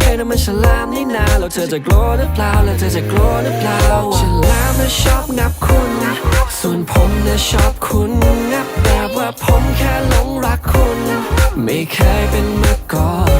เฮ้นั่นมันฉลามนี่นาแล้วเธอจะกลัวหรือเปล่าแล้วเธอจะกลัวหรือเปล่าฉลามน่ะชอบงับคุณ ส่วนผมน่ะชอบคุณงับแบบว่าผมแค่หลงรักคุณ ไม่เคยเป็นมาก่อน